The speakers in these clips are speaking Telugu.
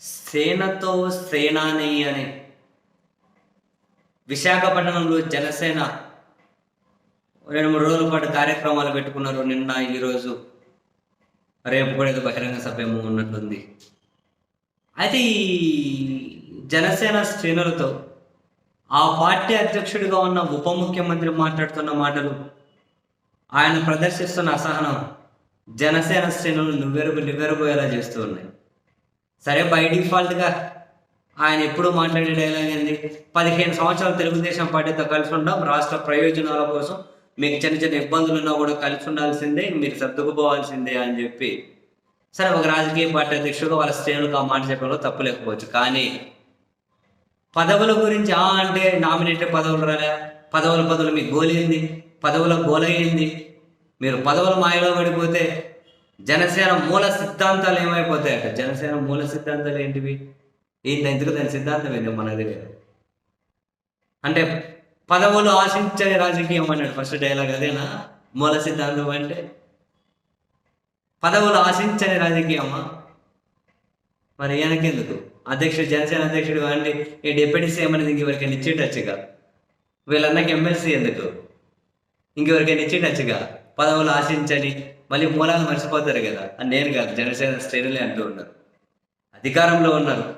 సేనతో సేనాని అని విశాఖపట్నంలో జనసేన రెండు మూడు రోజుల పాటు కార్యక్రమాలు పెట్టుకున్నారు నిన్న ఈరోజు రేపు కూడా ఏదో బహిరంగ సభ ఏమో ఉన్నట్లుంది. అయితే ఈ జనసేన శ్రేణులతో ఆ పార్టీ అధ్యక్షుడిగా ఉన్న ఉప ముఖ్యమంత్రి మాట్లాడుతున్న మాటలు ఆయన ప్రదర్శిస్తున్న అసహనం జనసేన శ్రేణులు నువ్వెరుగు నివ్వెరపోయేలా చేస్తూ ఉన్నాయి? సరే బై డిఫాల్ట్గా ఆయన ఎప్పుడు మాట్లాడే డైలాగ్ ఏంది? పదిహేను సంవత్సరాలు తెలుగుదేశం పార్టీతో కలిసి ఉండడం రాష్ట్ర ప్రయోజనాల కోసం మీకు చిన్న చిన్న ఇబ్బందులు ఉన్నా కూడా కలిసి ఉండాల్సిందే మీరు సర్దుకుపోవాల్సిందే అని చెప్పి. సరే ఒక రాజకీయ పార్టీ అధ్యక్షుడు వాళ్ళ శ్రేణులకు ఆ మాట చెప్పడంలో తప్పు లేకపోవచ్చు. కానీ పదవుల గురించి ఆ అంటే నామినేటెడ్ పదవులు రాలే. పదవుల పదవులు మీకు గోలేంది పదవుల గోలయ్యింది మీరు పదవుల మాయలో పడిపోతే జనసేన మూల సిద్ధాంతాలు ఏమైపోతాయట జనసేన మూల సిద్ధాంతాలు ఏంటివి? ఏంటి ఎందుకు దాని సిద్ధాంతం ఏంటి మనది దగ్గర అంటే పదవులు ఆశించని రాజకీయం అన్నాడు ఫస్ట్ డైలాగ్ అదేనా? మూల సిద్ధాంతం అంటే? పదవులు ఆశించని రాజకీయమా? మరి ఈయనకెందుకు? అధ్యక్షుడు జనసేన అధ్యక్షుడు అండి. ఈ డిప్యూటీ సీఎం అనేది ఇంకెవరికైనా ఇచ్చేటచ్చుగా? వీళ్ళన్నకి ఎమ్మెల్సీ ఎందుకు? ఇంకెవరికైనా ఇచ్చేటచ్చుగా? పదవులు ఆశించని మళ్ళీ మూలాలు మర్చిపోతారు కదా. అని నేను కాదు జనసేన శ్రేణులే అంటూ ఉన్నారు. అధికారంలో ఉన్నారు.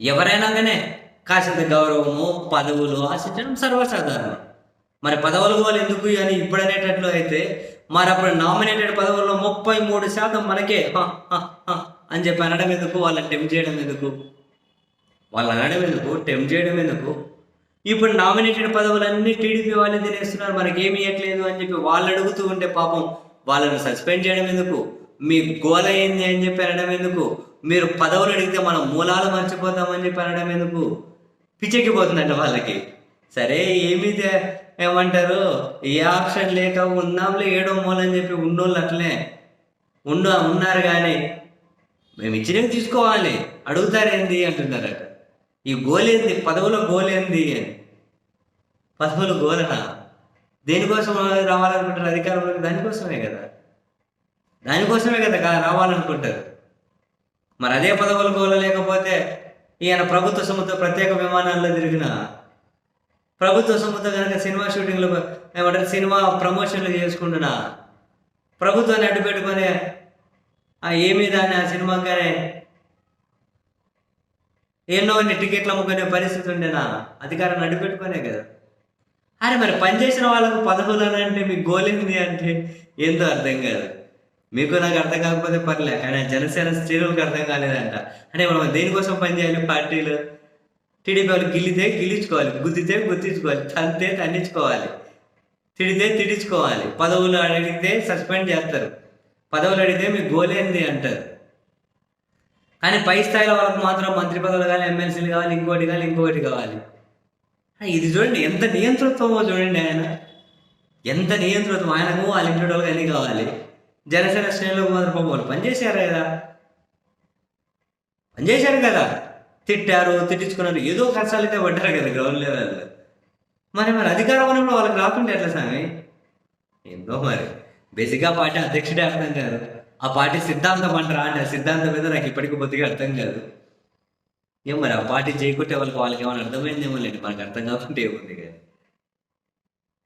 ఎవరైనా కానీ కాసింత గౌరవము పదవులు ఆశించడం సర్వసాధారణం. మరి పదవులు వాళ్ళు ఎందుకు అని ఇప్పుడు అనేటట్లు అయితే మరి అప్పుడు నామినేటెడ్ పదవుల్లో ముప్పై మూడు శాతం మనకే. అని చెప్పి అనడం ఎందుకు? వాళ్ళని టెంప్ చేయడం ఎందుకు? వాళ్ళు అనడం ఎందుకు? టెంప్ చేయడం ఎందుకు? ఇప్పుడు నామినేటెడ్ పదవులన్నీ టీడీపీ వాళ్ళే తినేస్తున్నారు. మనకి ఏమి ఇవ్వట్లేదు అని చెప్పి వాళ్ళు అడుగుతూ ఉంటే పాపం వాళ్ళని సస్పెండ్ చేయడం ఎందుకు? మీ గోల ఏంది అని చెప్పి అనడం ఎందుకు? మీరు పదవులు అడిగితే మన మూలాలు మర్చిపోతామని చెప్పి అనడం ఎందుకు? పిచ్చెక్కిపోతుందంట వాళ్ళకి. సరే ఏమీ ఏమంటారు? ఏ ఆప్షన్ లేక ఉన్నాంలే ఏడో మూలని చెప్పి ఉన్నోళ్ళు అట్లే ఉండు ఉన్నారు కానీ మేము ఇచ్చినవి తీసుకోవాలి. అడుగుతారేంది అంటున్నారట. ఈ గోలేంది? పదవుల గోలేంది అని. పదవులు గోలనా దేనికోసం రావాలనుకుంటారు? అధికారంలోకి దానికోసమే కదా. దానికోసమే కదా కా- రావాలనుకుంటారు. మరి అదే పదవులు గోల లేకపోతే ఈయన ప్రభుత్వ సొమ్ముతో ప్రత్యేక విమానాల్లో తిరిగిన ప్రభుత్వ సొమ్ముతో కనుక సినిమా షూటింగ్లు ఏమంటారు? సినిమా ప్రమోషన్లు చేసుకుంటున్నా ప్రభుత్వాన్ని అడ్డు పెట్టుకొని ఆ ఏమి దాన్ని ఆ సినిమాగానే ఎన్నో అన్ని టికెట్లు అమ్ముకునే పరిస్థితి ఉండేనా అధికారాన్ని అడ్డు పెట్టుకునే కదా. అరే మరి పనిచేసిన వాళ్ళకు పదవులు అని అంటే మీకు గోలింది అంటే? ఏందో అర్థం కాదు. మీకు నాకు అర్థం కాకపోతే పర్లే. ఆయన జనసేన స్త్రీలకు అర్థం కాలేదంట. అంటే మనం దేనికోసం పనిచేయాలి పార్టీలు? టీడీపీ వాళ్ళు గిల్లితే గిల్లించుకోవాలి. గుద్దితే గుర్తించుకోవాలి తంతే తండించుకోవాలి. తిడితే తిడించుకోవాలి. పదవులు అడిగితే సస్పెండ్ చేస్తారు. పదవులు అడిగితే మీకు ఏంది అంటారు. కానీ పై స్థాయిలో వాళ్ళకి మాత్రం మంత్రి పదవులు కానీ ఎమ్మెల్సీలు కావాలి ఇంకోటి కావాలి ఇంకోటి కావాలి. ఇది చూడండి ఎంత నియంతృత్వమో చూడండి ఆయన. ఎంత నియంతృత్వం ఆయనకు వాళ్ళ ఇంటి వాళ్ళకి అన్నీ కావాలి. జనసేన శ్రేణులకు మాత్రం పాపం వాళ్ళు పనిచేశారు కదా. పనిచేశారు కదా. తిట్టారు తిట్టించుకున్నారు ఏదో కష్టాలు అయితే పడ్డారు కదా గ్రౌండ్ లెవెల్లో మరి మరి అధికారం ఉన్నప్పుడు వాళ్ళకి రాకుండా ఎట్లా స్వామి ఏందో మరి. బేసిక్గా పార్టీ అధ్యక్షుడే అర్థం కాదు. ఆ పార్టీ సిద్ధాంతం అంటారా? అంటే ఆ సిద్ధాంతం మీద నాకు ఇప్పటికీ బొత్తిగా అర్థం కాదు. ఏం మరి ఆ పార్టీ చేయకుంటే వాళ్ళకి వాళ్ళకి ఏమైనా అర్థమైందేమో లేండి. మనకు అర్థం కాకుండా ఏముంది కానీ